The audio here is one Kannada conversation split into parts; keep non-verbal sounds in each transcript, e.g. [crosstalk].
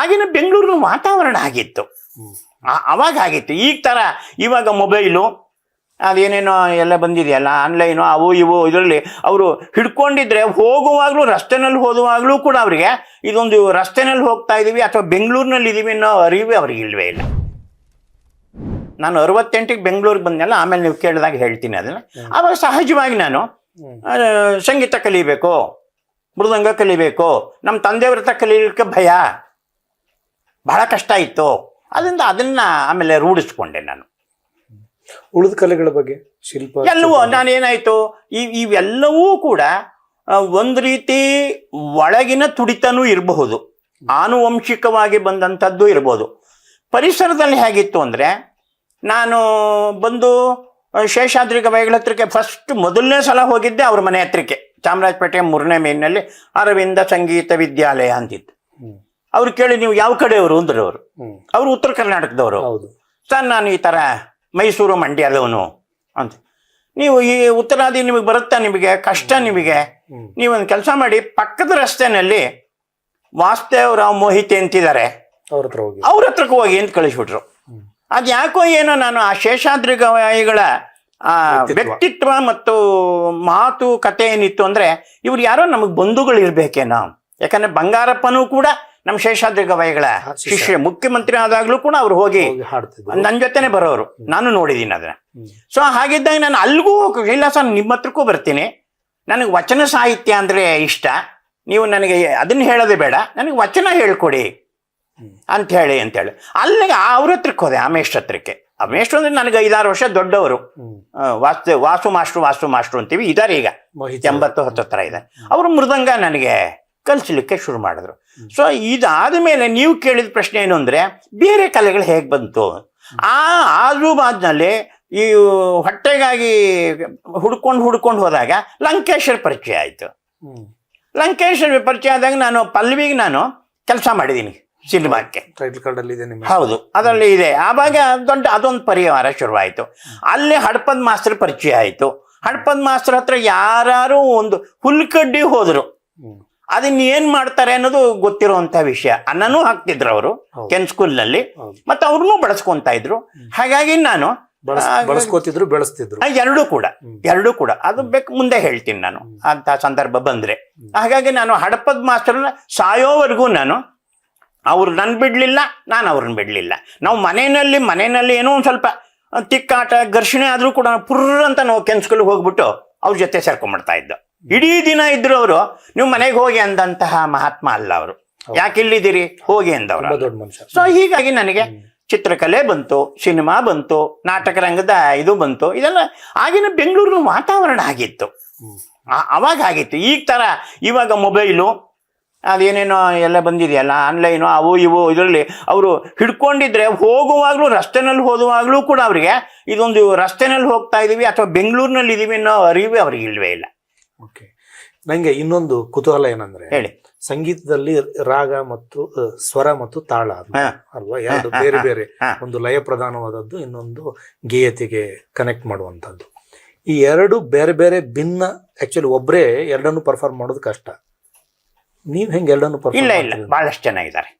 ಆಗಿನ ಬೆಂಗಳೂರಿನ ವಾತಾವರಣ ಆಗಿತ್ತು. ಅವಾಗ ಆಗಿತ್ತು. ಈಗ ತರ ಇವಾಗ ಮೊಬೈಲು ಅದೇನೇನೋ ಎಲ್ಲ ಬಂದಿದೆಯಲ್ಲ ಆನ್ಲೈನು ಅವು ಇವು ಇದರಲ್ಲಿ ಅವರು ಹಿಡ್ಕೊಂಡಿದ್ರೆ ಹೋಗುವಾಗಲೂ ರಸ್ತೆನಲ್ಲಿ ಹೋಗುವಾಗಲೂ ಕೂಡ ಅವರಿಗೆ ಇದೊಂದು ರಸ್ತೆನಲ್ಲಿ ಹೋಗ್ತಾ ಇದೀವಿ ಅಥವಾ ಬೆಂಗಳೂರಿನಲ್ಲಿ ಇದೀವಿ ಅನ್ನೋ ಅರಿವೇ ಅವ್ರಿಗೆ ಇಲ್ವೇ ಇಲ್ಲ. ನಾನು ಅರವತ್ತೆಂಟಿಗೆ ಬೆಂಗಳೂರಿಗೆ ಬಂದೆಲ್ಲ ಆಮೇಲೆ ನೀವು ಕೇಳಿದಾಗ ಹೇಳ್ತೀನಿ ಅದನ್ನ. ಆವಾಗ ಸಹಜವಾಗಿ ನಾನು ಸಂಗೀತ ಕಲಿಬೇಕು ಮೃದಂಗ ಕಲಿಬೇಕು ನಮ್ಮ ತಂದೆಯವ್ರ ಹತ್ರ ಕಲೀಲಿಕ್ಕೆ ಭಯ. ಬಹಳ ಕಷ್ಟ ಇತ್ತು. ಅದರಿಂದ ಅದನ್ನ ಆಮೇಲೆ ರೂಢಿಸ್ಕೊಂಡೆ ನಾನು. ಉಳಿದ ಕಲೆಗಳ ಬಗ್ಗೆ ಶಿಲ್ಪ ಎಲ್ಲವೂ ನಾನೇನಾಯ್ತು? ಈ ಇವೆಲ್ಲವೂ ಕೂಡ ಒಂದು ರೀತಿ ಒಳಗಿನ ತುಡಿತನೂ ಇರಬಹುದು. ಆನುವಂಶಿಕವಾಗಿ ಬಂದಂಥದ್ದು ಇರ್ಬೋದು. ಪರಿಸರದಲ್ಲಿ ಹೇಗಿತ್ತು ಅಂದರೆ ನಾನು ಬಂದು ಶೇಷಾದ್ರಿ ಗವಾಯಿಗಳ ಹತ್ರಕ್ಕೆ ಫಸ್ಟ್ ಮೊದಲನೇ ಸಲ ಹೋಗಿದ್ದೆ ಅವ್ರ ಮನೆ ಹತ್ರಕ್ಕೆ. ಚಾಮರಾಜಪೇಟೆ ಮೂರನೇ ಮೇಲಿನಲ್ಲಿ ಅರವಿಂದ ಸಂಗೀತ ವಿದ್ಯಾಲಯ ಅಂತಿತ್ತು. ಅವ್ರು ಕೇಳಿ ನೀವು ಯಾವ ಕಡೆಯವರು ಅಂದ್ರೆ ಅವರು. ಅವರು ಉತ್ತರ ಕರ್ನಾಟಕದವರು. ಸರ್ ನಾನು ಈ ತರ ಮೈಸೂರು ಮಂಡ್ಯದವನು ಅಂತ. ನೀವು ಈ ಉತ್ತರಾದಿ ನಿಮಗೆ ಬರುತ್ತಾ ನಿಮಗೆ? ಕಷ್ಟ ನಿಮಗೆ. ನೀವೊಂದು ಕೆಲಸ ಮಾಡಿ ಪಕ್ಕದ ರಸ್ತೆನಲ್ಲಿ ವಾಸುದೇವ್ ರಾವ್ ಮೋಹಿತೆ ಅಂತಿದ್ದಾರೆ. ಅವ್ರ ಹತ್ರಕ್ಕೆ ಹೋಗಿ ಅಂತ ಕಳಿಸ್ಬಿಟ್ರು. ಅದು ಯಾಕೋ ಏನೋ ನಾನು ಆ ಶೇಷಾದ್ರಿ ಗವಾಯಿಗಳ ಆ ವ್ಯಕ್ತಿತ್ವ. ವ್ಯಕ್ತಿತ್ವ ಮತ್ತು ಮಾತು ಕತೆ ಏನಿತ್ತು ಅಂದ್ರೆ ಇವ್ರು ಯಾರೋ ನಮಗೆ ಬಂಧುಗಳು ಇರ್ಬೇಕೇನೋ ಯಾಕಂದ್ರೆ ಬಂಗಾರಪ್ಪನೂ ಕೂಡ ನಮ್ಮ ಶೇಷಾದ್ರಿ ಗವಾಯಿಗಳ ಶಿಷ್ಯ. ಮುಖ್ಯಮಂತ್ರಿ ಆದಾಗ್ಲೂ ಕೂಡ ಅವ್ರು ಹೋಗಿ ನನ್ನ ಜೊತೆನೆ ಬರೋರು. ನಾನು ನೋಡಿದ್ದೀನಿ ಅದನ್ನ. ಸೊ ಹಾಗಿದ್ದಾಗ ನಾನು ಅಲ್ಲಿಗೂ ಇಲ್ಲ ಸರ್ ನಿಮ್ಮ ಹತ್ರಕ್ಕೂ ಬರ್ತೀನಿ. ನನಗೆ ವಚನ ಸಾಹಿತ್ಯ ಅಂದ್ರೆ ಇಷ್ಟ. ನೀವು ನನಗೆ ಅದನ್ನ ಹೇಳೋದೇ ಬೇಡ. ನನಗೆ ವಚನ ಹೇಳ್ಕೊಡಿ. ಅಂತ ಹೇಳಿ ಅಂತೇಳಿ ಅಲ್ಲಿಗೆ ಅವ್ರ ಹತ್ರಕ್ಕೆ ಹೋದೆ ಅಮೇಶ್ ಹತ್ರಕ್ಕೆ. ಅಮೇಶ್ ಅಂದ್ರೆ ನನಗೆ ಐದಾರು ವರ್ಷ ದೊಡ್ಡವರು. ವಾಸ್ತು ವಾಸು ಮಾಸ್ಟ್ರು ವಾಸು ಮಾಸ್ಟ್ರು ಅಂತೀವಿ. ಇದಾರೆ ಈಗ. ಎಂಬತ್ತು ಹತ್ತು ಹತ್ತತ್ರ ಇದೆ ಅವರು ಮೃದಂಗ ನನಗೆ ಕಲಿಸ್ಲಿಕ್ಕೆ ಶುರು ಮಾಡಿದ್ರು. ಸೊ ಇದಾದ ಮೇಲೆ ನೀವು ಕೇಳಿದ ಪ್ರಶ್ನೆ ಏನು ಅಂದರೆ ಬೇರೆ ಕಲೆಗಳು ಹೇಗೆ ಬಂತು? ಆ ಆಜು ಬಾಜ್ನಲ್ಲಿ ಈ ಹೊಟ್ಟೆಗಾಗಿ ಹುಡ್ಕೊಂಡು ಹುಡ್ಕೊಂಡು ಹೋದಾಗ ಲಂಕೇಶ್ವರ ಪರಿಚಯ ಆಯಿತು. ಲಂಕೇಶ್ವರ ಪರಿಚಯ ಆದಾಗ ನಾನು ಪಲ್ವಿಗೆ ನಾನು ಕೆಲಸ ಮಾಡಿದ್ದೀನಿ ಸಿನಿಮಾಕ್ಕೆ. ಟೈಟಲ್ ಕಾರ್ಡ್ ಅಲ್ಲಿ ಇದೆ ನಿಮ್ಮ ಹೌದು ಅದರಲ್ಲಿ ಇದೆ. ಆವಾಗ ದೊಡ್ಡ ಅದೊಂದು ಪರಿವಾರ ಶುರುವಾಯಿತು. ಅಲ್ಲಿ ಹಡ್ಪದ್ ಮಾಸ್ತರ್ ಪರಿಚಯ ಆಯಿತು. ಹಡ್ಪದ್ ಮಾಸ್ತರ್ ಹತ್ರ ಯಾರು ಒಂದು ಹುಲ್ಕಡ್ಡಿ ಹೋದ್ರು. ಅದನ್ನ ಏನ್ ಮಾಡ್ತಾರೆ ಅನ್ನೋದು ಗೊತ್ತಿರುವಂತಹ ವಿಷಯ. ಅನ್ನನೂ ಹಾಕ್ತಿದ್ರು ಅವರು ಕೆನ್ ಸ್ಕೂಲ್ನಲ್ಲಿ ಮತ್ತೆ ಅವ್ರನ್ನೂ ಬಳಸ್ಕೊಂತ ಇದ್ರು. ಹಾಗಾಗಿ ನಾನು ಬಳಸ್ಕೊತಿದ್ರು ಬೆಳೆಸ್ತಿದ್ರು. ಎರಡೂ ಕೂಡ. ಎರಡೂ ಕೂಡ. ಅದು ಬೇಕು ಮುಂದೆ ಹೇಳ್ತೀನಿ ನಾನು ಅಂತ ಸಂದರ್ಭ ಬಂದ್ರೆ. ಹಾಗಾಗಿ ನಾನು ಹಡಪದ್ ಮಾಸ್ಟರ್ನ ಸಾಯೋವರೆಗೂ ನಾನು ಅವ್ರು ನನ್ ಬಿಡ್ಲಿಲ್ಲ ನಾನು ಅವ್ರನ್ನ ಬಿಡ್ಲಿಲ್ಲ. ನಾವು ಮನೆಯಲ್ಲಿ ಮನೆಯಲ್ಲಿ ಏನೋ ಒಂದ್ ಸ್ವಲ್ಪ ತಿಕ್ಕಾಟ ಘರ್ಷಣೆ ಆದ್ರೂ ಕೂಡ ಪುರ್ರ ಅಂತ ನಾವು ಕೆನ್ಸ್ಕಲ್ ಹೋಗ್ಬಿಟ್ಟು ಅವ್ರ ಜೊತೆ ಸೇರ್ಕೊಂಡ್ಬಿಡ್ತಾ ಇದ್ದು. ಇಡೀ ದಿನ ಇದ್ರು ಅವರು ನೀವು ಮನೆಗೆ ಹೋಗಿ ಅಂದಂತಹ ಮಹಾತ್ಮ ಅಲ್ಲ ಅವರು. ಯಾಕೆ ಇಲ್ಲಿದ್ದೀರಿ? ಹೋಗಿ ಅಂದವರು ತುಂಬಾ ದೊಡ್ಡ ಮನುಷ್ಯ. ಸೊ ಹೀಗಾಗಿ ನನಗೆ ಚಿತ್ರಕಲೆ ಬಂತು ಸಿನಿಮಾ ಬಂತು ನಾಟಕ ರಂಗದ ಇದು ಬಂತು ಇದೆಲ್ಲ ಆಗಿನ ಬೆಂಗಳೂರಿನ ವಾತಾವರಣ ಆಗಿತ್ತು. ಅವಾಗ ಆಗಿತ್ತು. ಈಗ ತರ ಇವಾಗ ಮೊಬೈಲು ಅದೇನೇನೋ ಎಲ್ಲ ಬಂದಿದೆಯಲ್ಲ ಆನ್ಲೈನು ಅವು ಇವು ಇದರಲ್ಲಿ ಅವರು ಹಿಡ್ಕೊಂಡಿದ್ರೆ ಹೋಗುವಾಗಲೂ ರಸ್ತೆನಲ್ಲಿ ಹೋಗುವಾಗಲೂ ಕೂಡ ಅವರಿಗೆ ಇದೊಂದು ರಸ್ತೆನಲ್ಲಿ ಹೋಗ್ತಾ ಇದೀವಿ ಅಥವಾ ಬೆಂಗಳೂರಿನಲ್ಲಿ ಇದೀವಿ ಅನ್ನೋ ಅರಿವು ಅವ್ರಿಗೆ ಇಲ್ವೇ ಇಲ್ಲ. ಓಕೆ ನಂಗೆ ಇನ್ನೊಂದು ಕುತೂಹಲ ಏನಂದ್ರೆ ಹೇಳಿ. ಸಂಗೀತದಲ್ಲಿ ರಾಗ ಮತ್ತು ಸ್ವರ ಮತ್ತು ತಾಳ ಅಲ್ವಾ? ಎರಡು ಬೇರೆ ಬೇರೆ. [laughs] ಒಂದು ಲಯ ಪ್ರಧಾನವಾದದ್ದು ಇನ್ನೊಂದು ಗೇಯತೆಗೆ ಕನೆಕ್ಟ್ ಮಾಡುವಂತದ್ದು ಈ ಎರಡು ಬೇರೆ ಬೇರೆ ಭಿನ್ನ ಆಕ್ಚುಲಿ ಒಬ್ಬರೇ ಎರಡನ್ನು ಪರ್ಫಾರ್ಮ್ ಮಾಡೋದು ಕಷ್ಟ. ನೀವ್ ಹೆಂಗ್ ಎರಡನ್ನು ಇಲ್ಲ ಪರ್ಫಾರ್ಮ್ ಇಲ್ಲ ಬಹಳಷ್ಟು ಚೆನ್ನಾಗಿದ್ದಾರೆ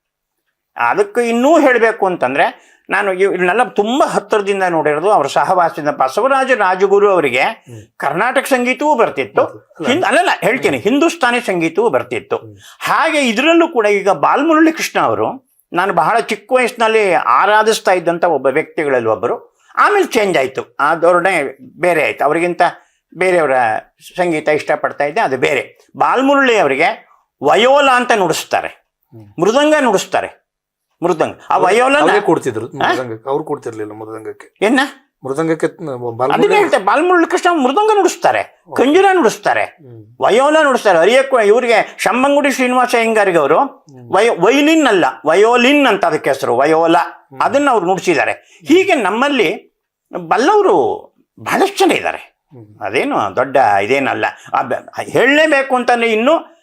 ಅದಕ್ಕೆ ಇನ್ನೂ ಹೇಳಬೇಕು ಅಂತಂದ್ರೆ ನಾನು ಇವನ್ನೆಲ್ಲ ತುಂಬಾ ಹತ್ತಿರದಿಂದ ನೋಡಿರೋದು ಅವರ ಸಹವಾಸದಿಂದ ಬಸವರಾಜ ರಾಜಗುರು ಅವರಿಗೆ ಕರ್ನಾಟಕ ಸಂಗೀತವೂ ಬರ್ತಿತ್ತು. ಹಿಂದ್ ಅಲ್ಲಲ್ಲ ಹೇಳ್ತೀನಿ. ಹಿಂದೂಸ್ತಾನಿ ಸಂಗೀತವೂ ಬರ್ತಿತ್ತು. ಹಾಗೆ ಇದರಲ್ಲೂ ಕೂಡ ಈಗ ಬಾಲ್ಮುರಳಿ ಕೃಷ್ಣ ಅವರು ನಾನು ಬಹಳ ಚಿಕ್ಕ ವಯಸ್ಸಿನಲ್ಲಿ ಆರಾಧಿಸ್ತಾ ಇದ್ದಂಥ ಒಬ್ಬ ವ್ಯಕ್ತಿಗಳಲ್ಲಿ ಒಬ್ಬರು. ಆಮೇಲೆ ಚೇಂಜ್ ಆಯಿತು. ಆ ಧೋರಣೆ ಬೇರೆ ಆಯ್ತು. ಅವರಿಗಿಂತ ಬೇರೆಯವರ ಸಂಗೀತ ಇಷ್ಟಪಡ್ತಾ ಇದ್ದೆ ಅದು ಬೇರೆ. ಬಾಲ್ಮುರಳಿ ಅವರಿಗೆ ವಯೋಲ ಅಂತ ನುಡಿಸ್ತಾರೆ. ಮೃದಂಗ ನುಡಿಸ್ತಾರೆ. ಮೃದಂಗ. ಆ ವಯೋಲ ಕೊಡ್ತಿದ್ರು ಮೃದಂಗಕ್ಕೆ. ಅವ್ರು ಕೊಡ್ತಿರ್ಲಿಲ್ಲ ಮೃದಂಗಕ್ಕೆ. ಏನ? ಮೃದಂಗಕ್ಕೆ ಅದನ್ನ ಬಾಲಮುರಳಿ ಕೃಷ್ಣ ಮೃದಂಗ ನುಡಿಸ್ತಾರೆ ಕಂಜುರ ನುಡಿಸ್ತಾರೆ. ವಯೋಲ ನುಡಿಸ್ತಾರೆ. ಅರಿಯಕ್ಕೂ ಇವರಿಗೆ ಶಂಬಂಗುಡಿ ಶ್ರೀನಿವಾಸ ಅಯ್ಯಂಗಾರಿಗೆ ಅವರು? ವಯೋ ವೈಲಿನ್ ಅಲ್ಲ ವಯೋಲಿನ್ ಅಂತ ಅದಕ್ಕೆ ಹೆಸರು ವಯೋಲ. ಅದನ್ನ ಅವ್ರು ನುಡಿಸಿದ್ದಾರೆ. ಹೀಗೆ ನಮ್ಮಲ್ಲಿ ಬಲ್ಲವರು ಬಹಳಷ್ಟು ಜನ ಇದ್ದಾರೆ. ಅದೇನು ದೊಡ್ಡ ಇದೇನಲ್ಲ. ಹೇಳಲೇಬೇಕು ಅಂತಂದ್ರೆ ಇನ್ನು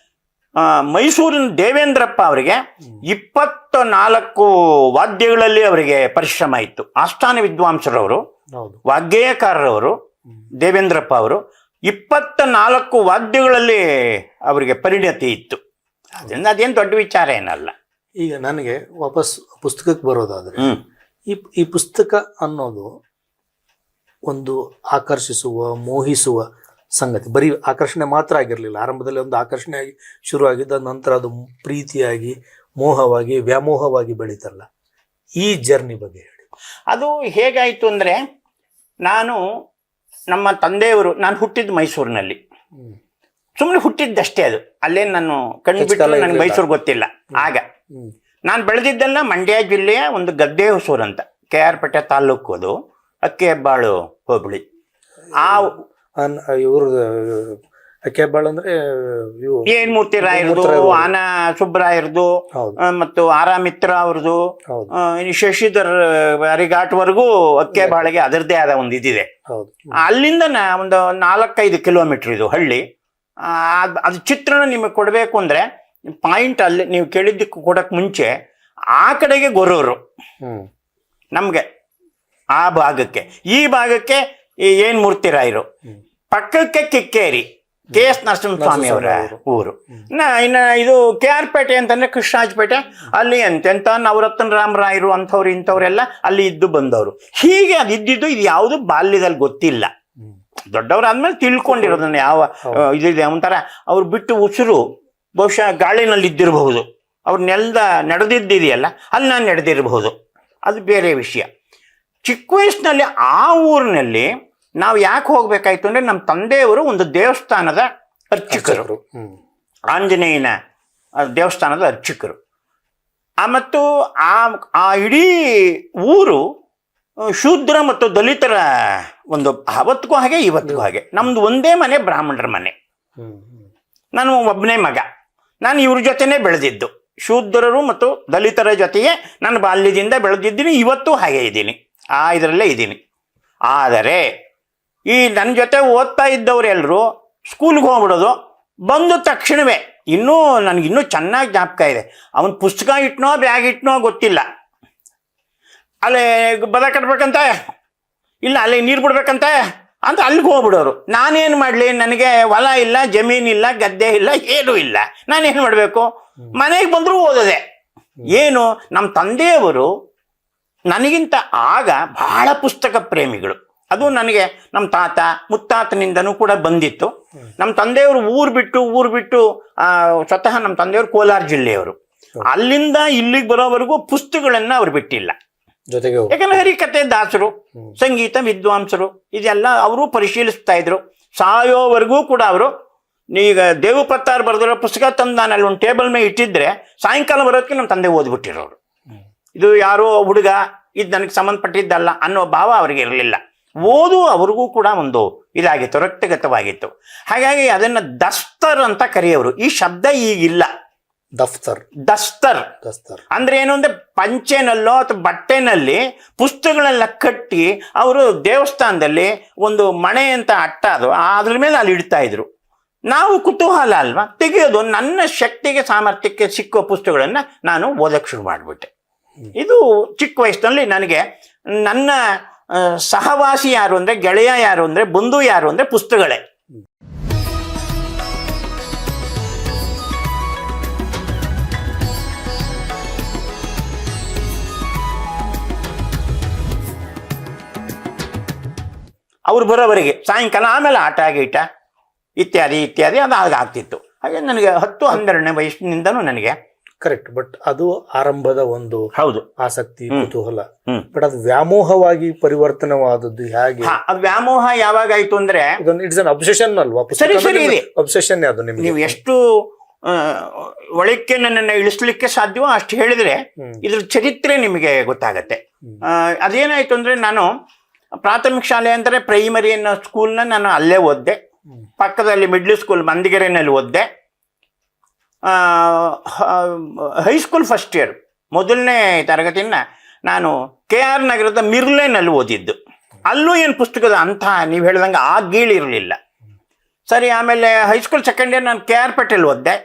ಮೈಸೂರಿನ ದೇವೇಂದ್ರಪ್ಪ ಅವರಿಗೆ ಇಪ್ಪತ್ತ ನಾಲ್ಕು ವಾದ್ಯಗಳಲ್ಲಿ ಅವರಿಗೆ ಪರಿಶ್ರಮ ಇತ್ತು. ಆಸ್ಥಾನ ವಿದ್ವಾಂಸರವರು ಹೌದು. ವಾಗ್ಗೇಯಕಾರರವರು. ದೇವೇಂದ್ರಪ್ಪ ಅವರು ಇಪ್ಪತ್ತ ನಾಲ್ಕು ವಾದ್ಯಗಳಲ್ಲಿ ಅವರಿಗೆ ಪರಿಣತಿ ಇತ್ತು. ಅದರಿಂದ ಅದೇನು ದೊಡ್ಡ ವಿಚಾರ ಏನಲ್ಲ. ಈಗ ನನಗೆ ವಾಪಸ್ ಪುಸ್ತಕಕ್ಕೆ ಬರೋದಾದ್ರೆ ಈ ಈ ಪುಸ್ತಕ ಅನ್ನೋದು ಒಂದು ಆಕರ್ಷಿಸುವ ಮೋಹಿಸುವ ಸಂಗತಿ. ಬರೀ ಆಕರ್ಷಣೆ ಮಾತ್ರ ಆಗಿರಲಿಲ್ಲ. ಆರಂಭದಲ್ಲಿ ಒಂದು ಆಕರ್ಷಣೆ ಆಗಿ ಶುರುವಾಗಿದ್ದ ನಂತರ ಅದು ಪ್ರೀತಿಯಾಗಿ ಮೋಹವಾಗಿ ವ್ಯಾಮೋಹವಾಗಿ ಬೆಳೀತಲ್ಲ. ಈ ಜರ್ನಿ ಬಗ್ಗೆ ಹೇಳಿ. ಅದು ಹೇಗಾಯಿತು ಅಂದರೆ ನಾನು ನಮ್ಮ ತಂದೆಯವರು ನಾನು ಹುಟ್ಟಿದ್ದು ಮೈಸೂರಿನಲ್ಲಿ. ಸುಮ್ಮನೆ ಹುಟ್ಟಿದ್ದಷ್ಟೇ ಅದು. ಅಲ್ಲೇ ನಾನು ಕಣ್ಣು ಬಿಟ್ಟು ನನಗೆ ಮೈಸೂರು ಗೊತ್ತಿಲ್ಲ. ಆಗ. ನಾನು ಬೆಳೆದಿದ್ದೆಲ್ಲ ಮಂಡ್ಯ ಜಿಲ್ಲೆಯ ಒಂದು ಗದ್ದೆ ಹೊಸೂರು ಅಂತ. ಕೆ ಆರ್ ಪೇಟೆ ತಾಲೂಕು ಅದು. ಅಕ್ಕಿ ಹೆಬ್ಬಾಳು ಹೋಬಳಿ. ಆ ಅನ್- ಇವ್ರದ್ದು ಅಂದ್ರೆ ಇವು ಏನ್ ಮೂರ್ತಿ ರಾಯರ್ದು. ಆನ ಸುಬ್ರಾಯರ್ದು ಮತ್ತು ಆರಾಮಿತ್ರ ಅವ್ರದ್ದು ಶಶಿಧರ್ ಅರಿಘಾಟ್ವರೆಗೂ ಅಕ್ಕೆ ಬಾಳಿಗೆ ಅದರದ್ದೇ ಆದ ಒಂದು ಇದಿದೆ. ಅಲ್ಲಿಂದ ಒಂದು ನಾಲ್ಕೈದು ಕಿಲೋಮೀಟರ್ ಇದು ಹಳ್ಳಿ. ಅದ್- ಚಿತ್ರಣ ನಿಮಗೆ ಕೊಡಬೇಕು ಅಂದ್ರೆ ಪಾಯಿಂಟ್ ಅಲ್ಲಿ ನೀವು ಕೇಳಿದ್ದಕ್ಕೆ ಕೊಡಕ್ ಮುಂಚೆ ಆ ಕಡೆಗೆ ಗೊರೋರು. ನಮ್ಗೆ ಆ ಭಾಗಕ್ಕೆ. ಈ ಭಾಗಕ್ಕೆ ಈ ಏನ್ ಮೂರ್ತಿರಾಯರು. ಪಕ್ಕಕ್ಕೆ ಕಿಕ್ಕೇರಿ ಕೆ ಎಸ್ ನರಸಿಂಹಸ್ವಾಮಿ ಅವರ ಊರು. ನಾ ಇನ್ನ ಇದು ಕೆ ಆರ್ ಪೇಟೆ ಅಂತಂದ್ರೆ ಕೃಷ್ಣರಾಜಪೇಟೆ. ಅಲ್ಲಿ ಎಂತೆಂತ ನವರತ್ನ ರಾಮರಾಯರು ಅಂಥವ್ರು ಇಂಥವ್ರೆಲ್ಲ ಅಲ್ಲಿ ಇದ್ದು ಬಂದವರು. ಹೀಗೆ ಅದು ಇದ್ದಿದ್ದು ಇದು ಯಾವುದು ಬಾಲ್ಯದಲ್ಲಿ ಗೊತ್ತಿಲ್ಲ. ದೊಡ್ಡವರಾದ್ಮೇಲೆ ತಿಳ್ಕೊಂಡಿರೋದನ್ನ ಯಾವ ಇದಿದೆ ಒಂಥರ ಅವ್ರು ಬಿಟ್ಟು ಉಸಿರು ಬಹುಶಃ ಗಾಳಿನಲ್ಲಿ ಇದ್ದಿರಬಹುದು. ಅವ್ರು ನೆಲದ ನಡೆದಿದ್ದಿದೆಯಲ್ಲ ಅಲ್ಲಿ ನಾನು ನಡೆದಿರಬಹುದು. ಅದು ಬೇರೆ ವಿಷಯ. ಚಿಕ್ಕ ವಯಸ್ಸಿನಲ್ಲಿ ಆ ಊರಿನಲ್ಲಿ ನಾವು ಯಾಕೆ ಹೋಗ್ಬೇಕಾಯ್ತು ಅಂದ್ರೆ ನಮ್ಮ ತಂದೆಯವರು ಒಂದು ದೇವಸ್ಥಾನದ ಅರ್ಚಕರು. ಆಂಜನೇಯನ ದೇವಸ್ಥಾನದ ಅರ್ಚಕರು. ಆ ಮತ್ತು ಆ ಆ ಇಡೀ ಊರು ಶೂದ್ರ ಮತ್ತು ದಲಿತರ ಒಂದು ಅವತ್ತಿಗೂ ಹಾಗೆ ಇವತ್ತಿಗೂ ಹಾಗೆ. ನಮ್ದು ಒಂದೇ ಮನೆ ಬ್ರಾಹ್ಮಣರ ಮನೆ. ನಾನು ಒಬ್ಬನೇ ಮಗ. ನಾನು ಇವ್ರ ಜೊತೆನೇ ಬೆಳೆದಿದ್ದು. ಶೂದ್ರರು ಮತ್ತು ದಲಿತರ ಜೊತೆಗೆ ನಾನು ಬಾಲ್ಯದಿಂದ ಬೆಳೆದಿದ್ದೀನಿ ಇವತ್ತು ಹಾಗೆ ಇದ್ದೀನಿ. ಆ ಇದರಲ್ಲೇ ಇದ್ದೀನಿ. ಆದರೆ ಈ ನನ್ನ ಜೊತೆ ಓದ್ತಾ ಇದ್ದವರೆಲ್ಲರೂ ಸ್ಕೂಲ್ಗೆ ಹೋಗ್ಬಿಡೋದು ಬಂದ ತಕ್ಷಣವೇ. ಇನ್ನೂ ನನಗಿನ್ನೂ ಚೆನ್ನಾಗಿ ಜ್ಞಾಪಕ ಇದೆ. ಅವನು ಪುಸ್ತಕ ಇಟ್ನೋ ಬ್ಯಾಗ್ ಇಟ್ನೋ ಗೊತ್ತಿಲ್ಲ. ಅಲ್ಲೇ ಬದ ಕಟ್ಬೇಕಂತ? ಇಲ್ಲ ಅಲ್ಲಿ ನೀರು ಬಿಡ್ಬೇಕಂತ? ಅಂತ ಅಲ್ಲಿಗೆ ಹೋಗ್ಬಿಡೋರು. ನಾನೇನು ಮಾಡಲಿ? ನನಗೆ ಹೊಲ ಇಲ್ಲ ಜಮೀನಿಲ್ಲ ಗದ್ದೆ ಇಲ್ಲ ಏನೂ ಇಲ್ಲ. ನಾನೇನು ಮಾಡಬೇಕು? ಮನೆಗೆ ಬಂದರೂ ಓದೋದೆ. ಏನು? ನಮ್ಮ ತಂದೆಯವರು ನನಗಿಂತ ಆಗ ಬಹಳ ಪುಸ್ತಕ ಪ್ರೇಮಿಗಳು. ಅದು ನನಗೆ ನಮ್ಮ ತಾತ ಮುತ್ತಾತನಿಂದನೂ ಕೂಡ ಬಂದಿತ್ತು. ನಮ್ಮ ತಂದೆಯವರು ಊರು ಬಿಟ್ಟು ಊರು ಬಿಟ್ಟು ಸ್ವತಃ ನಮ್ಮ ತಂದೆಯವರು ಕೋಲಾರ ಜಿಲ್ಲೆಯವರು. ಅಲ್ಲಿಂದ ಇಲ್ಲಿಗೆ ಬರೋವರೆಗೂ ಪುಸ್ತಕಗಳನ್ನ ಅವ್ರು ಬಿಟ್ಟಿಲ್ಲ. ಜೊತೆಗೆ. ಯಾಕಂದ್ರೆ ಹರಿಕತೆ ದಾಸರು ಸಂಗೀತ ವಿದ್ವಾಂಸರು ಇದೆಲ್ಲ ಅವರು ಪರಿಶೀಲಿಸ್ತಾ ಇದ್ರು. ಸಾಯೋವರೆಗೂ ಕೂಡ ಅವರು ಈಗ ದೇವಪತ್ತಾರ್ ಬರೆದಿರೋ ಪುಸ್ತಕ ತಂದು ನಾನು ಅಲ್ಲಿ ಒಂದು ಟೇಬಲ್ ಮೇಲೆ ಇಟ್ಟಿದ್ರೆ ಸಾಯಂಕಾಲ ಬರೋದಕ್ಕೆ ನಮ್ಮ ತಂದೆ ಓದ್ಬಿಟ್ಟಿರೋರು. ಇದು ಯಾರೋ ಹುಡುಗ ಇದು ನನಗೆ ಸಂಬಂಧಪಟ್ಟಿದ್ದಲ್ಲ ಅನ್ನೋ ಭಾವ ಅವರಿಗೆ ಇರಲಿಲ್ಲ. ಓದು ಅವ್ರಿಗೂ ಕೂಡ ಒಂದು ಇದಾಗಿತ್ತು ರಕ್ತಗತವಾಗಿತ್ತು ಹಾಗಾಗಿ ಅದನ್ನ ದಸ್ತರ್ ಅಂತ ಕರೆಯವರು. ಈ ಶಬ್ದ ಈಗಿಲ್ಲ. ದಫ್ತರ್. ದಸ್ತರ್. ದಸ್ತರ್ ಅಂದ್ರೆ ಏನು ಅಂದ್ರೆ ಪಂಚೆನಲ್ಲೋ ಅಥವಾ ಬಟ್ಟೆನಲ್ಲಿ ಪುಸ್ತಕಗಳೆಲ್ಲ ಕಟ್ಟಿ ಅವರು ದೇವಸ್ಥಾನದಲ್ಲಿ ಒಂದು ಮಣೆ ಅಂತ ಅಟ್ಟ ಅದು ಅದ್ರ ಮೇಲೆ ಅಲ್ಲಿ ಇಡ್ತಾ ಇದ್ರು. ನಾವು ಕುತೂಹಲ ಅಲ್ವಾ? ತೆಗೆಯೋದು ನನ್ನ ಶಕ್ತಿಗೆ ಸಾಮರ್ಥ್ಯಕ್ಕೆ ಸಿಕ್ಕೋ ಪುಸ್ತಕಗಳನ್ನ ನಾನು ಓದಕ್ಕೆ ಶುರು ಮಾಡಿಬಿಟ್ಟೆ. ಇದು ಚಿಕ್ಕ ವಯಸ್ಸಿನಲ್ಲಿ ನನಗೆ ನನ್ನ ಸಹವಾಸಿ ಯಾರು ಅಂದ್ರೆ ಗೆಳೆಯ ಯಾರು ಅಂದ್ರೆ ಬಂಧು ಯಾರು ಅಂದ್ರೆ ಪುಸ್ತಕಗಳೇ. ಅವ್ರು ಬರೋವರೆಗೆ ಸಾಯಂಕಾಲ ಆಮೇಲೆ ಆಟ ಗೀಟ ಇತ್ಯಾದಿ ಇತ್ಯಾದಿ ಅದು ಆಗ ಆಗ್ತಿತ್ತು ಹಾಗೆ ನನಗೆ ಹತ್ತು ಹನ್ನೆರಡನೇ ವಯಸ್ಸಿನಿಂದನೂ ನನಗೆ ಕರೆಕ್ಟ್ ಬಟ್ ಅದು ಆರಂಭದ ಒಂದು ಹೌದು. ಆಸಕ್ತಿ ಕುತೂಹಲ. ಬಟ್ ಅದು ವ್ಯಾಮೋಹವಾಗಿ ಪರಿವರ್ತನವಾದದ್ದು ಹೇಗೆ? ವ್ಯಾಮೋಹ ಅದು ವ್ಯಾಮೋಹ ಯಾವಾಗಾಯ್ತು ಅಂದ್ರೆ ಇಟ್ಸ್ ಅನ್ ಅಬ್ಸೆಷನ್ ಅಲ್ವಾ. ಅಬ್ಸೆಷನ್ ಅದು ನಿಮ್ಗೆ? ನೀವು ಎಷ್ಟು ಒಳಕ್ಕೆ ನನ್ನನ್ನು ಇಳಿಸ್ಲಿಕ್ಕೆ ಸಾಧ್ಯವೋ ಅಷ್ಟು ಹೇಳಿದ್ರೆ. ಇದ್ರ ಚರಿತ್ರೆ ನಿಮಗೆ ಗೊತ್ತಾಗತ್ತೆ. ಅದೇನಾಯ್ತು ಅಂದ್ರೆ ನಾನು ಪ್ರಾಥಮಿಕ ಶಾಲೆ ಅಂದ್ರೆ ಪ್ರೈಮರಿ ಅನ್ನೋ ಸ್ಕೂಲ್ನ ನಾನು ಅಲ್ಲೇ ಓದ್ದೆ. ಪಕ್ಕದಲ್ಲಿ ಮಿಡ್ಲ್ ಸ್ಕೂಲ್ ಮಂದಿಗೆರೆನಲ್ಲಿ ಓದಿದೆ. ಹೈಸ್ಕೂಲ್ ಫಸ್ಟ್ ಇಯರ್ ಮೊದಲನೇ ತರಗತಿನ ನಾನು ಕೆ ಆರ್ ನಗರದ ಮಿರ್ಲೆನಲ್ಲಿ ಓದಿದ್ದು. ಅಲ್ಲೂ ಏನು ಪುಸ್ತಕದ ಅಂಥ ನೀವು ಹೇಳ್ದಂಗೆ ಆ ಗೀಳಿರಲಿಲ್ಲ ಸರಿ, ಆಮೇಲೆ ಹೈಸ್ಕೂಲ್ ಸೆಕೆಂಡ್ ಇಯರ್ ನಾನು ಕೆ ಆರ್ ಪೇಟೆಲ್ ಓದಿದೆ.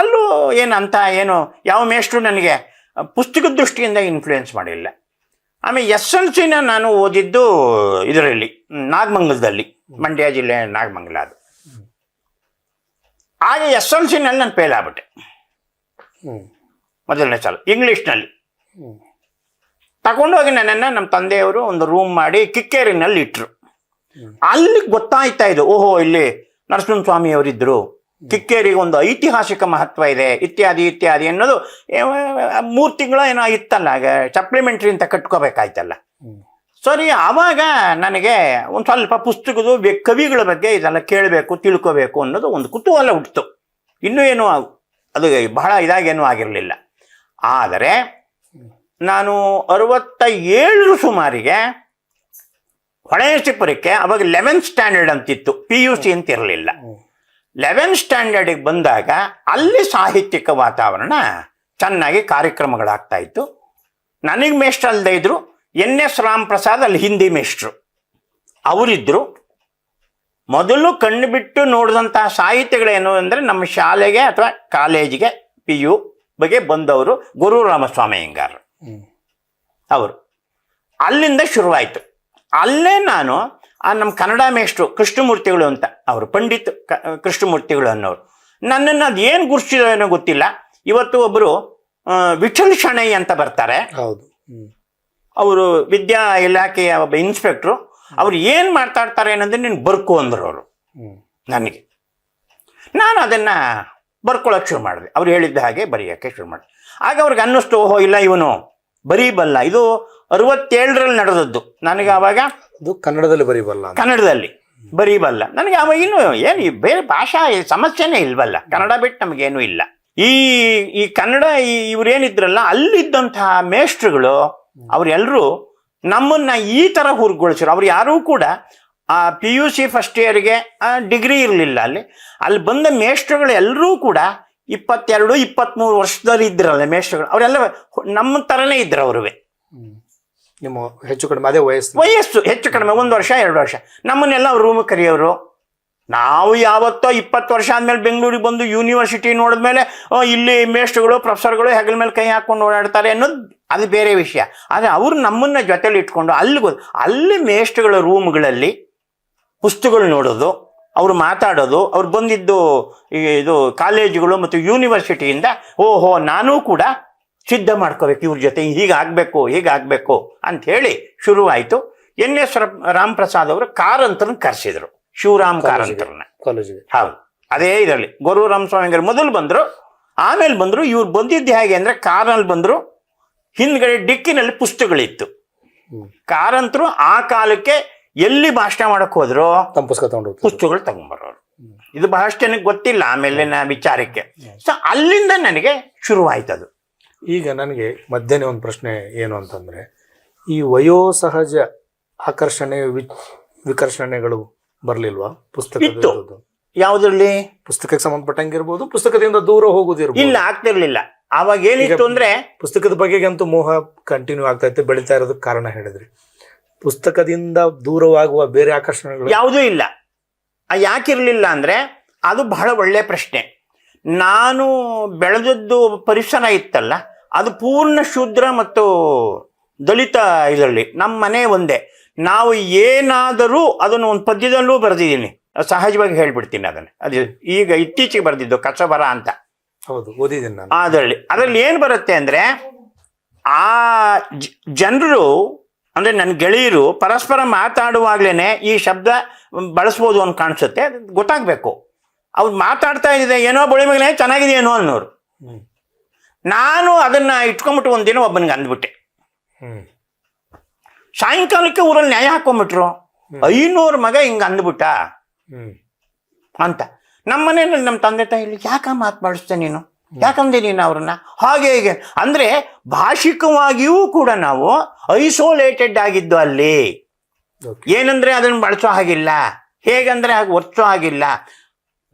ಅಲ್ಲೂ ಏನು ಅಂತ ಏನು, ಯಾವ ಮೇಷ್ಟ್ರು ನನಗೆ ಪುಸ್ತಕದ ದೃಷ್ಟಿಯಿಂದ ಇನ್ಫ್ಲೂಯೆನ್ಸ್ ಮಾಡಿಲ್ಲ. ಆಮೇಲೆ ಎಸ್ ಎಲ್ ಸಿನ ನಾನು ಓದಿದ್ದು ಇದರಲ್ಲಿ, ನಾಗಮಂಗಲದಲ್ಲಿ, ಮಂಡ್ಯ ಜಿಲ್ಲೆ ನಾಗಮಂಗಲ ಅದು. ಆಗ ಎಸ್ ಎಲ್ ಸಿನಲ್ಲಿ ನಾನು ಫೇಲ್ ಆಗ್ಬಿಟ್ಟೆ ಮೊದಲನೇ ಸಲ ಇಂಗ್ಲೀಷ್ನಲ್ಲಿ. ತಗೊಂಡೋಗಿ ನನ್ನನ್ನು ನಮ್ಮ ತಂದೆಯವರು ಒಂದು ರೂಮ್ ಮಾಡಿ ಕಿಕ್ಕೇರಿನಲ್ಲಿ ಇಟ್ಟರು ಅಲ್ಲಿ ಗೊತ್ತಾಯ್ತಾ ಇದು ಓಹೋ ಇಲ್ಲಿ ನರಸಿಂಹಸ್ವಾಮಿ ಅವರಿದ್ದರು ಕಿಕ್ಕೇರಿಗೆ ಒಂದು ಐತಿಹಾಸಿಕ ಮಹತ್ವ ಇದೆ ಇತ್ಯಾದಿ ಇತ್ಯಾದಿ ಅನ್ನೋದು ಮೂರು ತಿಂಗಳ ಏನೋ ಇತ್ತಲ್ಲ ಸಪ್ಲಿಮೆಂಟ್ರಿ ಅಂತ ಕಟ್ಕೋಬೇಕಾಯ್ತಲ್ಲ. ಸರಿ ಆವಾಗ ನನಗೆ ಒಂದು ಸ್ವಲ್ಪ ಪುಸ್ತಕದ ಕವಿಗಳ ಬಗ್ಗೆ ಇದೆಲ್ಲ ಕೇಳಬೇಕು ತಿಳ್ಕೋಬೇಕು ಅನ್ನೋದು ಒಂದು ಕುತೂಹಲ ಹುಟ್ಟಿತು. ಇನ್ನೂ ಏನು ಅದು ಬಹಳ ಇದಾಗೇನೂ ಆಗಿರಲಿಲ್ಲ. ಆದರೆ ನಾನು ಅರವತ್ತ ಏಳರ ಸುಮಾರಿಗೆ ಹೊಳೆಯಸಿ ಪರೀಕ್ಷೆ ಅವಾಗ ಲೆವೆನ್ ಸ್ಟ್ಯಾಂಡರ್ಡ್ ಅಂತಿತ್ತು ಪಿ ಯು ಸಿ ಅಂತ ಇರಲಿಲ್ಲ. ಲೆವೆನ್ ಸ್ಟ್ಯಾಂಡರ್ಡಿಗೆ ಬಂದಾಗ ಅಲ್ಲಿ ಸಾಹಿತ್ಯಿಕ ವಾತಾವರಣ ಚೆನ್ನಾಗಿ ಕಾರ್ಯಕ್ರಮಗಳಾಗ್ತಾ ಇತ್ತು. ನನಗೆ ಮೇಷ್ಟ್ರು ಇದ್ದರು ಇದ್ರು ಎನ್ ಎಸ್ ರಾಮ್ ಪ್ರಸಾದ್ ಅಲ್ಲಿ ಹಿಂದಿ ಮೇಷ್ಟ್ರು. ಅವರಿದ್ದರು ಮೊದಲು ಕಣ್ಣು ಬಿಟ್ಟು ನೋಡಿದಂತಹ ಸಾಹಿತ್ಯಗಳೇನು ಅಂದರೆ ನಮ್ಮ ಶಾಲೆಗೆ ಅಥವಾ ಕಾಲೇಜಿಗೆ ಪಿ ಯು ಬಗ್ಗೆ ಬಂದವರು ಗುರು ರಾಮಸ್ವಾಮಿ ಅವರು. ಅಲ್ಲಿಂದ ಶುರುವಾಯಿತು. ಅಲ್ಲೇ ನಾನು ಆ ನಮ್ಮ ಕನ್ನಡ ಮೇಷ್ಟ್ರು ಕೃಷ್ಣಮೂರ್ತಿಗಳು ಅಂತ ಅವರು, ಪಂಡಿತ್ ಕೃಷ್ಣಮೂರ್ತಿಗಳು ಅನ್ನೋರು. ನನ್ನನ್ನು ಅದು ಏನು ಏನೋ ಗೊತ್ತಿಲ್ಲ. ಇವತ್ತು ಒಬ್ಬರು ವಿಠಲ್ ಶಣೈ ಅಂತ ಬರ್ತಾರೆ. ಹೌದು. ಅವರು ವಿದ್ಯಾ ಇಲಾಖೆಯ ಒಬ್ಬ ಇನ್ಸ್ಪೆಕ್ಟ್ರು ಅವ್ರು ಏನು ಮಾತಾಡ್ತಾರೆ ಅನ್ನೋದನ್ನ ನೀನು ಬರ್ಕು ಅಂದ್ರು ಅವರು. ನನಗೆ. ನಾನು ಅದನ್ನ ಬರ್ಕೊಳ್ಳೋಕೆ ಶುರು ಮಾಡಿದೆ. ಅವ್ರು ಹೇಳಿದ್ದ ಹಾಗೆ ಬರೆಯೋಕ್ಕೆ ಶುರು ಮಾಡಿದೆ. ಆಗ ಅವ್ರಿಗೆ ಅನ್ನಿಸ್ತು ಓಹೋ ಇಲ್ಲ ಇವನು ಬರೀಬಲ್ಲ. ಇದು ಅರವತ್ತೇಳರಲ್ಲಿ ನಡೆದದ್ದು. ನನಗೆ ಆವಾಗ ಅದು ಕನ್ನಡದಲ್ಲಿ ಬರೀಬಲ್ಲ ಕನ್ನಡದಲ್ಲಿ ಬರೀಬಲ್ಲ. ನನಗೆ ಅವಾಗ ಇನ್ನು ಏನು ಈ ಬೇರೆ ಭಾಷಾ ಸಮಸ್ಯೆನೇ ಇಲ್ವಲ್ಲ. ಕನ್ನಡ ಬಿಟ್ಟು ನಮಗೇನು ಇಲ್ಲ. ಈ ಈ ಕನ್ನಡ ಈ ಇವ್ರೇನಿದ್ರಲ್ಲ ಅಲ್ಲಿದ್ದಂತಹ ಮೇಷ್ಟ್ರುಗಳು ಅವರೆಲ್ಲರೂ ನಮ್ಮನ್ನ ಈ ಥರ ಹುರ್ಗೊಳಿಸಿರು. ಅವ್ರು ಯಾರೂ ಕೂಡ ಆ ಪಿ ಯು ಸಿ ಫಸ್ಟ್ ಇಯರ್ಗೆ ಡಿಗ್ರಿ ಇರಲಿಲ್ಲ ಅಲ್ಲಿ. ಅಲ್ಲಿ ಬಂದ ಮೇಷ್ಟ್ರುಗಳು ಎಲ್ಲರೂ ಕೂಡ ಇಪ್ಪತ್ತೆರಡು ಇಪ್ಪತ್ತ್ಮೂರು ವರ್ಷದಲ್ಲಿ ಇದ್ರಲ್ಲ ಮೇಷ್ಟ್ರುಗಳು. ಅವರೆಲ್ಲ ನಮ್ಮ ಥರನೇ ಇದ್ರು ಅವರು ನಿಮ್ಮ ಹೆಚ್ಚು ಕಡಿಮೆ ಅದೇ ವಯಸ್ಸು. ವಯಸ್ಸು ಹೆಚ್ಚು ಕಡಿಮೆ ಒಂದು ವರ್ಷ ಎರಡು ವರ್ಷ. ನಮ್ಮನ್ನೆಲ್ಲ ರೂಮ್ ಕರೆಯೋರು. ನಾವು ಯಾವತ್ತೋ ಇಪ್ಪತ್ತು ವರ್ಷ ಆದ್ಮೇಲೆ ಬೆಂಗಳೂರಿಗೆ ಬಂದು ಯೂನಿವರ್ಸಿಟಿ ನೋಡಿದ್ಮೇಲೆ ಇಲ್ಲಿ ಮೇಷ್ಟ್ರುಗಳು ಪ್ರೊಫೆಸರ್ಗಳು ಹೆಗಲ ಮೇಲೆ ಕೈ ಹಾಕೊಂಡು ಓಡಾಡ್ತಾರೆ ಅನ್ನೋದು ಅದು ಬೇರೆ ವಿಷಯ. ಆದರೆ ಅವರು ನಮ್ಮನ್ನ ಜೊತೆಲಿ ಇಟ್ಕೊಂಡು ಅಲ್ಲಿ ಗೊ- ಅಲ್ಲಿ ಮೇಷ್ಟ್ರುಗಳ ರೂಮ್ಗಳಲ್ಲಿ ಪುಸ್ತಕಗಳು ನೋಡೋದು, ಅವರು ಮಾತಾಡೋದು, ಅವ್ರು ಬಂದಿದ್ದು ಇದು ಕಾಲೇಜುಗಳು ಮತ್ತು ಯೂನಿವರ್ಸಿಟಿಯಿಂದ ಓಹೋ, ನಾನೂ ಕೂಡ ಸಿದ್ಧ ಮಾಡ್ಕೋಬೇಕು ಇವ್ರ ಜೊತೆ ಹೀಗಾಗಬೇಕು ಹೀಗಾಗಬೇಕು ಅಂತ ಹೇಳಿ ಶುರುವಾಯಿತು. ಎನ್ ಎಸ್ ರಾಮ್ ಪ್ರಸಾದ್ ಅವರು ಕಾರಂತನ ಕರೆಸಿದ್ರು. ಶಿವರಾಮ್ ಕಾರಂತರನ್ನ. ಕಾಲೇಜಿಗೆ. ಹೌದು. ಅದೇ ಇದರಲ್ಲಿ. ಗುರು ರಾಮಸ್ವಾಮಿ ಮೊದಲು ಬಂದರು ಆಮೇಲೆ ಬಂದರು ಇವ್ರು ಬಂದಿದ್ದು ಹೇಗೆ ಅಂದರೆ ಕಾರಲ್ಲಿ ಬಂದರು ಹಿಂದ್ಗಡೆ ಡಿಕ್ಕಿನಲ್ಲಿ ಪುಸ್ತಕಗಳಿತ್ತು. ಕಾರಂತರು ಆ ಕಾಲಕ್ಕೆ ಎಲ್ಲಿ ಭಾಷಣ ಮಾಡಕ್ ಹೋದ್ರು? ತಮ್ಮ ಪುಸ್ತಕ ತಗೊಂಡು ಪುಸ್ತಕಗಳು ತಗೊಂಡ್ಬರೋರು ಇದು ಬಹಳಷ್ಟು ಜನಕ್ಕೆ ಗೊತ್ತಿಲ್ಲ ನಾ ವಿಚಾರಕ್ಕೆ. ಸೊ ಅಲ್ಲಿಂದ ನನಗೆ ಶುರುವಾಯ್ತು ಅದು. ಈಗ ನನಗೆ ಮಧ್ಯಾಹ್ನ ಒಂದು ಪ್ರಶ್ನೆ ಏನು ಅಂತಂದ್ರೆ ಈ ವಯೋಸಹಜ ಆಕರ್ಷಣೆ ವಿಕರ್ಷಣೆಗಳು ಬರ್ಲಿಲ್ವಾ? ಪುಸ್ತಕ ಇತ್ತು. ಯಾವುದ್ರಲ್ಲಿ? ಪುಸ್ತಕಕ್ಕೆ ಸಂಬಂಧಪಟ್ಟಂಗಿರ್ಬೋದು ಪುಸ್ತಕದಿಂದ ದೂರ ಹೋಗುದಿರ್ಬೋದು ಇಲ್ಲ ಆಗ್ತಿರ್ಲಿಲ್ಲ. ಅವಾಗ ಏನಿತ್ತು ಅಂದ್ರೆ ಪುಸ್ತಕದ ಬಗೆಗಂತೂ ಮೋಹ ಕಂಟಿನ್ಯೂ ಆಗ್ತಾ ಇತ್ತು ಬೆಳೀತಾ ಇರೋದಕ್ಕೆ ಕಾರಣ ಹೇಳಿದ್ರಿ. ಪುಸ್ತಕದಿಂದ ದೂರವಾಗುವ ಬೇರೆ ಆಕರ್ಷಣೆಗಳು ಯಾವುದೂ ಇಲ್ಲ. ಯಾಕಿರ್ಲಿಲ್ಲ ಅಂದ್ರೆ ಅದು ಬಹಳ ಒಳ್ಳೆ ಪ್ರಶ್ನೆ. ನಾನು ಬೆಳೆದದ್ದು ಪರಿಸರ ಇತ್ತಲ್ಲ ಅದು ಪೂರ್ಣ ಶೂದ್ರ ಮತ್ತು ದಲಿತ ಇದರಲ್ಲಿ ನಮ್ಮ ಮನೆ ಒಂದೇ. ನಾವು ಏನಾದರೂ ಅದನ್ನು ಒಂದು ಪದ್ಯದಲ್ಲೂ ಬರೆದಿದ್ದೀನಿ. ಸಹಜವಾಗಿ ಹೇಳ್ಬಿಡ್ತೀನಿ ಅದನ್ನು. ಅದು ಈಗ ಇತ್ತೀಚೆಗೆ ಬರೆದಿದ್ದು ಕಸಬರ ಅಂತ. ಹೌದು ಓದಿದ್ದೀನಿ ನಾನು. ಅದರಲ್ಲಿ ಅದರಲ್ಲಿ ಏನು ಬರುತ್ತೆ ಅಂದರೆ ಆ ಜನರು ಅಂದರೆ ನನ್ನ ಗೆಳೆಯರು ಪರಸ್ಪರ ಮಾತಾಡುವಾಗಲೇ ಈ ಶಬ್ದ ಬಳಸ್ಬೋದು ಅಂತ ಕಾಣಿಸುತ್ತೆ. ಗೊತ್ತಾಗಬೇಕು. ಅವ್ರು ಮಾತಾಡ್ತಾ ಇದ್ದಿದೆ ಏನೋ ಬಳಿ ಮಗನೇ ಚೆನ್ನಾಗಿದೆಯೇನೋ ಅನ್ನೋರು. ನಾನು ಅದನ್ನ ಒಂದು ಒಂದಿನ ಒಬ್ಬನಿಗೆ ಅಂದ್ಬಿಟ್ಟೆ. ಸಾಯಂಕಾಲಕ್ಕೆ ಊರಲ್ಲಿ ನ್ಯಾಯ ಹಾಕೊಂಡ್ಬಿಟ್ರು ಐನೂರು ಮಗ ಹಿಂಗೆ ಅಂದ್ಬಿಟ್ಟ. ಅಂತ. ನಮ್ಮ ಮನೇಲಿ ನಮ್ಮ ತಂದೆ ತಾಯಿ ಯಾಕ ಮಾತಾಡಿಸ್ತೆ ನೀನು? ಯಾಕಂದೆ ನೀನು ಅವ್ರನ್ನ? ಹಾಗೆ ಹೀಗೆ. ಅಂದ್ರೆ ಭಾಷಿಕವಾಗಿಯೂ ಕೂಡ ನಾವು ಐಸೋಲೇಟೆಡ್ ಆಗಿದ್ದು ಅಲ್ಲಿ. ಏನಂದರೆ ಅದನ್ನ ಬಳಸೋ ಹಾಗಿಲ್ಲ. ಹೇಗಂದ್ರೆ ಹಾಗೆ ವರ್ಚೋ ಹಾಗಿಲ್ಲ.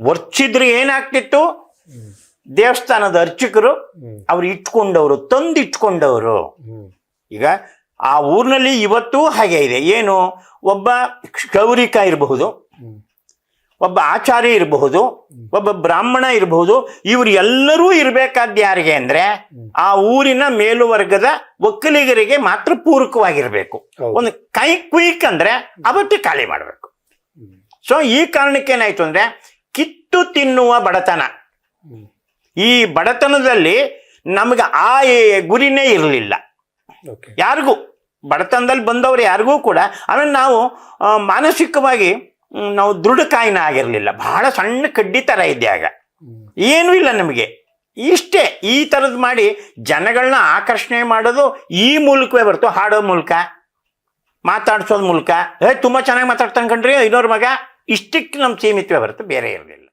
ವರ್ಚಿದ್ರೆ ಏನಾಗ್ತಿತ್ತು? ದೇವಸ್ಥಾನದ ಅರ್ಚಕರು ಅವ್ರು ಇಟ್ಕೊಂಡವರು ತಂದು ಇಟ್ಕೊಂಡವರು ಈಗ ಆ ಊರಿನಲ್ಲಿ ಇವತ್ತೂ ಹಾಗೆ ಇದೆ. ಏನು? ಒಬ್ಬ ಕ್ಷೌರಿಕ ಇರಬಹುದು ಒಬ್ಬ ಆಚಾರ್ಯ ಇರಬಹುದು ಒಬ್ಬ ಬ್ರಾಹ್ಮಣ ಇರಬಹುದು. ಇವರು ಎಲ್ಲರೂ ಇರಬೇಕಾದ ಯಾರಿಗೆ ಅಂದ್ರೆ ಆ ಊರಿನ ಮೇಲುವರ್ಗದ ಒಕ್ಕಲಿಗರಿಗೆ ಮಾತ್ರ ಪೂರಕವಾಗಿರ್ಬೇಕು. ಒಂದು ಕೈ ಕ್ವಿಕ್ ಅಂದ್ರೆ ಅವತ್ತು ಖಾಲಿ ಮಾಡಬೇಕು. ಸೊ ಈ ಕಾರಣಕ್ಕೆ ಏನಾಯ್ತು ಅಂದ್ರೆ ಕಿತ್ತು ತಿನ್ನುವ ಬಡತನ. ಈ ಬಡತನದಲ್ಲಿ ನಮಗೆ ಆ ಗುರಿನೇ ಇರಲಿಲ್ಲ. ಯಾರಿಗೂ? ಬಡತನದಲ್ಲಿ ಬಂದವರು ಯಾರಿಗೂ ಕೂಡ ಆಮೇಲೆ ನಾವು ಮಾನಸಿಕವಾಗಿ ನಾವು ದೃಢಕಾಯಿನ ಆಗಿರಲಿಲ್ಲ. ಬಹಳ ಸಣ್ಣ ಕಡ್ಡಿ ಥರ ಇದ್ದೆ ಆಗ. ಏನೂ ಇಲ್ಲ ನಮಗೆ. ಇಷ್ಟೇ, ಈ ಥರದ್ದು ಮಾಡಿ ಜನಗಳನ್ನ ಆಕರ್ಷಣೆ ಮಾಡೋದು ಈ ಮೂಲಕವೇ ಬರ್ತು. ಹಾಡೋ ಮೂಲಕ, ಮಾತಾಡ್ಸೋದ್ ಮೂಲಕ. ಏ, ತುಂಬ ಚೆನ್ನಾಗಿ ಮಾತಾಡ್ತಾನೆ ಕಣ್ರಿ, ಇನ್ನೋರ್ ಮಗ. ಇಷ್ಟಕ್ಕೆ ನಮ್ಮ ಸೀಮಿತವೇ ಬರುತ್ತೆ ಬೇರೆ ಇರಲಿಲ್ಲ.